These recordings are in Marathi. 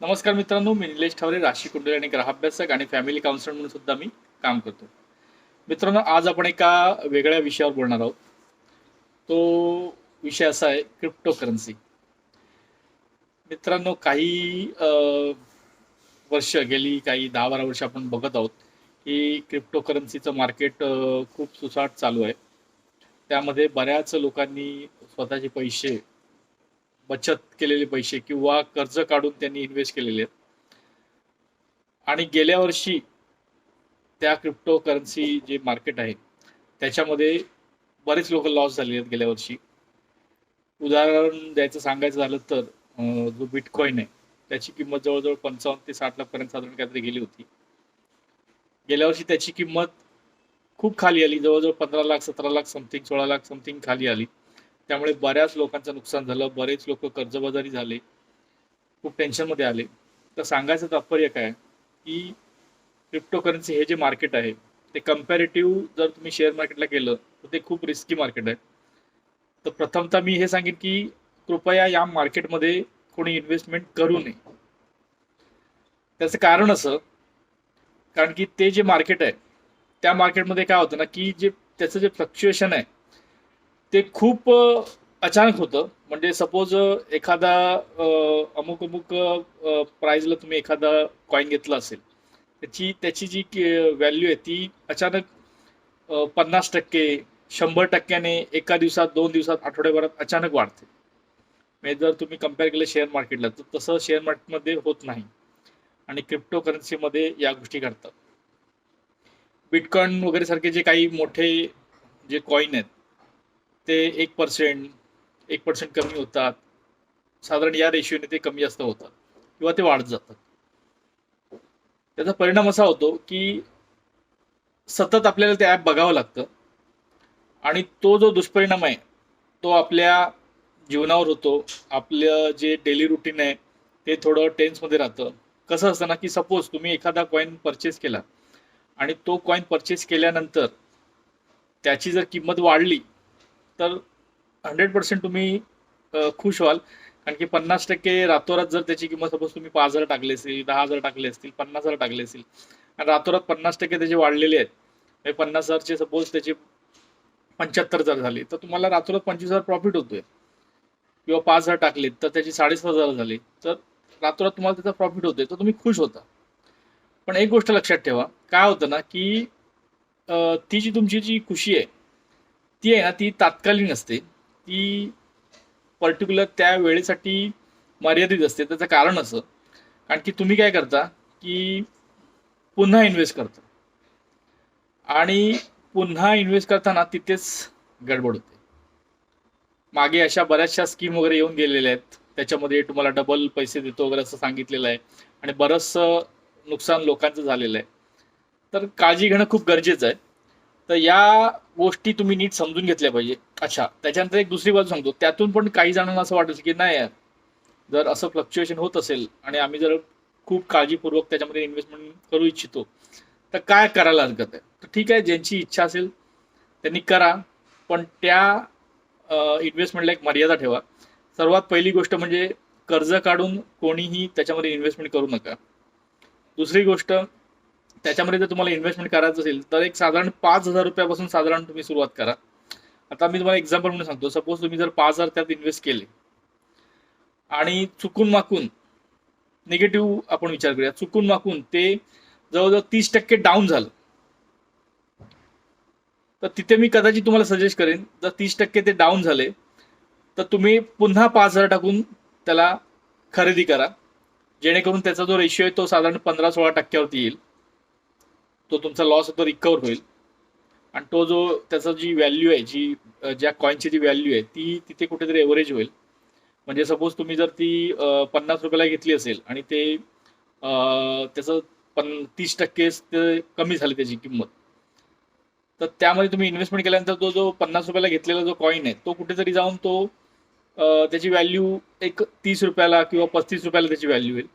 नमस्कार मित्रांनो मी निलेश ठावरे राशी कुंडली आणि ग्राहाभ्यासक आणि फॅमिली काउन्सिलर म्हणून सुद्धा मी काम करतो. मित्रांनो आज आपण एका वेगळ्या विषयावर बोलणार आहोत. तो विषय असा आहे क्रिप्टो करन्सी मित्रांनो काही वर्ष गेली काही दहा बारा वर्ष आपण बघत आहोत की क्रिप्टो करन्सीचं मार्केट खूप सुसाट चालू आहे. त्यामध्ये बऱ्याच लोकांनी स्वतःचे पैसे बचत केलेले पैसे किंवा कर्ज काढून त्यांनी इन्व्हेस्ट केलेले आहेत. आणि गेल्या वर्षी त्या क्रिप्टो करन्सी जे मार्केट आहे त्याच्यामध्ये बरेच लोक लॉस झाले आहेत गेल्या वर्षी. उदाहरण द्यायचं सांगायचं झालं तर जो बिटकॉईन आहे त्याची किंमत जवळजवळ पंचावन्न ते साठ लाखपर्यंत साधारण काहीतरी गेली होती. गेल्या वर्षी त्याची किंमत खूप खाली आली जवळजवळ पंधरा लाख सतरा लाख समथिंग सोळा लाख समथिंग खाली आली. त्यामुळे बऱ्याच लोकांचं नुकसान झालं बरेच लोक कर्जबाजारी झाले खूप टेन्शनमध्ये आले. तर सांगायचं तात्पर्य काय? की क्रिप्टोकरन्सी हे जे मार्केट आहे ते कम्पॅरेटिव्ह जर तुम्ही शेअर मार्केटला गेलं तर ते खूप रिस्की मार्केट आहे. तर प्रथमतः मी हे सांगेन की कृपया या मार्केटमध्ये कोणी इन्व्हेस्टमेंट करू नये. त्याचं कारण असं कारण की ते जे मार्केट आहे त्या मार्केटमध्ये काय होतं ना की जे त्याचं जे फ्लक्च्युएशन आहे ते खूप अचानक होतं. म्हणजे सपोज एखादा अमुक अमुक प्राईजला तुम्ही एखादा कॉईन घेतला असेल. त्याची त्याची जी व्हॅल्यू आहे ती अचानक पन्नास टक्के शंभर टक्क्याने एका दिवसात दोन दिवसात आठवड्याभरात अचानक वाढते. म्हणजे जर तुम्ही कंपेअर केलं शेअर मार्केटला तर तसं शेअर मार्केटमध्ये होत नाही. आणि क्रिप्टो करन्सीमध्ये या गोष्टी घडतात. बिटकॉइन वगैरे सारखे जे काही मोठे जे कॉईन आहेत ते एक पर्सेंट एक पर्सेंट कमी होतात. साधारण या रेशिओने ते कमी जास्त होतात. किंवा ते वाढत जातात. त्याचा परिणाम असा होतो की सतत आपल्याला ते ॲप बघावं लागतं. आणि तो जो दुष्परिणाम आहे तो आपल्या जीवनावर होतो. आपलं जे डेली रुटीन आहे ते थोडं टेन्समध्ये राहतं. कसं असतं ना की सपोज तुम्ही एखादा कॉईन परचेस केला आणि तो कॉईन परचेस केल्यानंतर त्याची जर किंमत वाढली तर हंड्रेड पर्सेंट तुम्ही खुश व्हाल. कारण की पन्नास टक्के रातोरात जर त्याची किंमत सपोज तुम्ही पाच हजार टाकले असतील दहा हजार टाकले असतील पन्नास हजार टाकले असतील आणि रातोरात पन्नास टक्के त्याचे वाढलेले आहेत म्हणजे पन्नास हजारचे सपोज त्याचे पंच्याहत्तर हजार झाले तर तुम्हाला रातोरात पंचवीस हजार प्रॉफिट होतोय. किंवा पाच हजार टाकले तर त्याची साडेसात हजार झाले तर रातोरात तुम्हाला त्याचा प्रॉफिट होतोय तर तुम्ही खुश होता. पण एक गोष्ट लक्षात ठेवा काय होतं ना की ती जी तुमची जी खुशी आहे ती आहे ना ती तात्कालीन असते. ती पर्टिक्युलर त्या वेळेसाठी मर्यादित असते. त्याचं कारण असं. कारण की तुम्ही काय करता की पुन्हा इन्व्हेस्ट करता. आणि पुन्हा इन्व्हेस्ट करताना तिथेच गडबड होते. मागे अशा बऱ्याचशा स्कीम वगैरे येऊन गेलेल्या आहेत. त्याच्यामध्ये तुम्हाला डबल पैसे देतो वगैरे असं सांगितलेलं आहे. आणि बरंचसं नुकसान लोकांचं झालेलं आहे. तर काळजी घेणं खूप गरजेचं आहे. तर या गोष्टी तुम्ही नीट समजून घेतल्या पाहिजे. अच्छा त्याच्यानंतर एक दुसरी बाजू सांगतो. त्यातून पण काही जणांना असं वाटेल की नाही यार जर असं फ्लक्च्युएशन होत असेल आणि आम्ही जर खूप काळजीपूर्वक त्याच्यामध्ये इन्व्हेस्टमेंट करू इच्छितो तर काय करायला हरकत आहे? तर ठीक आहे ज्यांची इच्छा असेल त्यांनी करा पण त्या इन्व्हेस्टमेंटला एक मर्यादा ठेवा. सर्वात पहिली गोष्ट म्हणजे कर्ज काढून कोणीही त्याच्यामध्ये इन्व्हेस्टमेंट करू नका. दुसरी गोष्ट त्याच्यामध्ये जर तुम्हाला इन्व्हेस्टमेंट करायचं असेल तर एक साधारण पाच हजार रुपयापासून साधारण तुम्ही सुरुवात करा. आता मी तुम्हाला एक्झाम्पल म्हणून सांगतो. सपोज तुम्ही जर पाच हजार त्यात इन्व्हेस्ट केले आणि चुकून माकून निगेटिव्ह आपण विचार करूया. चुकून माकून ते जवळजवळ तीस टक्के डाऊन झालं. तर तिथे मी कदाचित तुम्हाला सजेस्ट करेन जर तीस टक्के ते डाऊन झाले तर तुम्ही पुन्हा पाच हजार टाकून त्याला खरेदी करा. जेणेकरून त्याचा जो रेशिओ आहे तो साधारण पंधरा सोळा टक्क्यावरती येईल. तो तुमचा लॉस तो रिकवर होईल. आणि तो जो त्याचा जी व्हॅल्यू आहे जी ज्या कॉईनची जी व्हॅल्यू आहे ती तिथे कुठेतरी एव्हरेज होईल. म्हणजे सपोज तुम्ही जर ती पन्नास रुपयाला घेतली असेल आणि ते त्याचं पण तीस टक्के कमी झाली त्याची किंमत तर त्यामध्ये तुम्ही इन्व्हेस्टमेंट केल्यानंतर तो जो पन्नास रुपयाला घेतलेला जो कॉईन आहे तो कुठेतरी जाऊन तो त्याची व्हॅल्यू एक तीस रुपयाला किंवा पस्तीस रुपयाला त्याची व्हॅल्यू होईल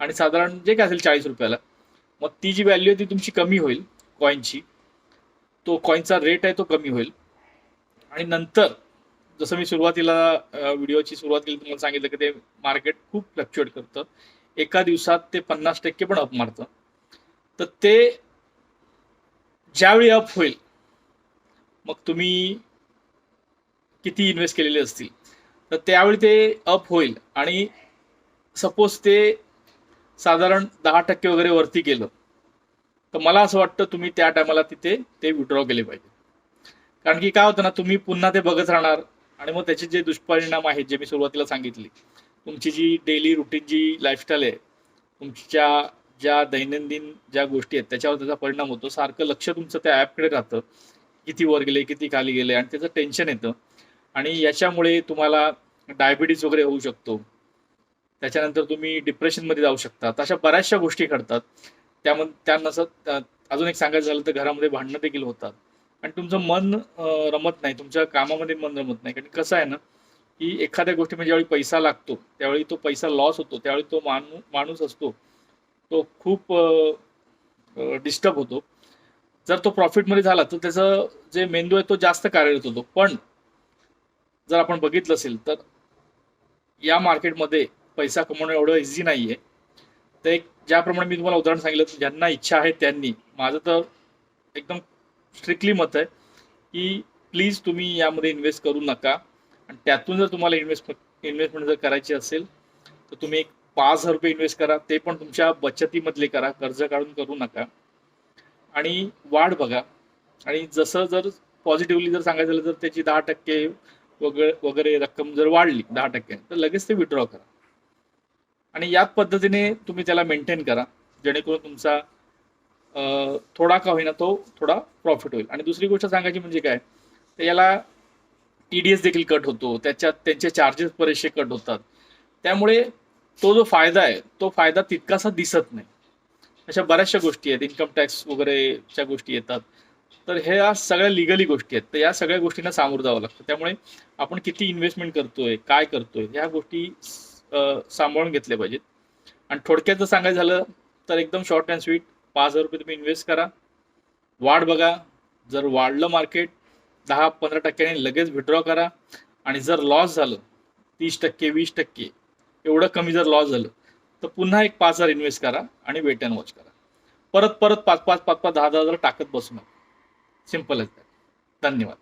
आणि साधारण जे काय असेल चाळीस रुपयाला मग ती जी व्हॅल्यू आहे ती तुमची कमी होईल कॉईनची तो कॉईनचा रेट आहे तो कमी होईल. आणि नंतर जसं मी सुरुवातीला व्हिडिओची सुरुवात केली तुम्हाला सांगितलं की ते मार्केट खूप फ्लक्च्युएट करतं. एका दिवसात ते पन्नास टक्के पण अप मारतं. तर ते ज्यावेळी अप होईल मग तुम्ही किती इन्व्हेस्ट केलेले असतील. तर त्यावेळी ते अप होईल. आणि सपोज ते साधारण दहा टक्के वगैरे वरती गेलं तर मला असं वाटतं तुम्ही त्या टायमाला तिथे ते विड्रॉ केले पाहिजे. कारण की काय होतं ना तुम्ही पुन्हा ते बघत राहणार आणि मग त्याचे जे दुष्परिणाम आहेत जे मी सुरुवातीला सांगितले तुमची जी डेली रुटीन जी लाईफस्टाईल आहे तुमच्या ज्या दैनंदिन ज्या गोष्टी आहेत त्याच्यावर त्याचा परिणाम होतो. सारखं लक्ष तुमचं त्या ॲपकडे राहतं. किती वर गेले किती खाली गेले आणि त्याचं टेन्शन येतं. आणि याच्यामुळे तुम्हाला डायबिटीज वगैरे होऊ शकतो. त्याच्यानंतर तुम्ही डिप्रेशनमध्ये जाऊ शकता अशा बऱ्याचशा गोष्टी घडतात. त्यामध्ये त्यानुसार अजून एक सांगायचं झालं तर घरामध्ये भांडणं देखील होतात. आणि तुमचं मन रमत नाही. तुमच्या कामामध्ये मन रमत नाही. कारण कसं आहे ना की एखाद्या गोष्टीमध्ये ज्यावेळी पैसा लागतो त्यावेळी तो पैसा लॉस होतो. त्यावेळी तो माणू माणूस असतो. तो खूप डिस्टर्ब होतो. जर तो प्रॉफिटमध्ये झाला तर त्याचं जे मेंदू आहे तो जास्त कार्यरत होतो. पण जर आपण बघितलं असेल तर या मार्केटमध्ये पैसा कमवणं एवढं इझी नाही आहे तर एक ज्याप्रमाणे मी तुम्हाला उदाहरण सांगितलं ज्यांना इच्छा आहे त्यांनी. माझं तर एकदम स्ट्रिक्टली मत आहे की प्लीज तुम्ही यामध्ये इन्व्हेस्ट करू नका. आणि त्यातून जर तुम्हाला इन्व्हेस्ट इन्व्हेस्टमेंट जर करायची असेल तर तुम्ही एक पाच हजार रुपये इन्व्हेस्ट करा. ते पण तुमच्या बचतीमधले करा. कर्ज काढून करू नका. आणि वाढ बघा. आणि जसं जर पॉझिटिव्हली जर सांगायचं झालं तर त्याची दहा टक्के वगैरे वगैरे रक्कम जर वाढली दहा टक्के तर लगेच ते विड्रॉ करा. आणि याच पद्धतीने तुम्ही त्याला मेंटेन करा जेणेकरून तुमचा थोडा का होईना तो थोडा प्रॉफिट होईल. आणि दुसरी गोष्ट सांगायची म्हणजे काय तर याला टी डी एस देखील कट होतो त्याच्यात त्यांचे चार्जेस बरेचसे कट होतात. त्यामुळे तो जो फायदा आहे तो फायदा तितकासा दिसत नाही. अशा बऱ्याचशा गोष्टी आहेत इन्कम टॅक्स वगैरेच्या गोष्टी येतात. तर ह्या सगळ्या लिगली गोष्टी आहेत तर या सगळ्या गोष्टींना सामोरं जावं लागतं. त्यामुळे आपण किती इन्व्हेस्टमेंट करतोय काय करतोय ह्या गोष्टी सांभाळून घेतले पाहिजेत. आणि थोडक्यात जर सांगायचं झालं तर एकदम शॉर्ट अँड स्वीट पाच हजार रुपये तुम्ही इन्व्हेस्ट करा. वाढ बघा. जर वाढलं मार्केट दहा पंधरा टक्क्यांनी लगेच विड्रॉ करा. आणि जर लॉस झालं तीस टक्के वीस टक्के एवढं कमी जर लॉस झालं तर पुन्हा एक पाच हजार इन्व्हेस्ट करा आणि वेट अँड वॉच करा. परत परत पाच पाच पाच पाच दहा दहा हजार टाकत बसू नका. सिंपल आहे धन्यवाद.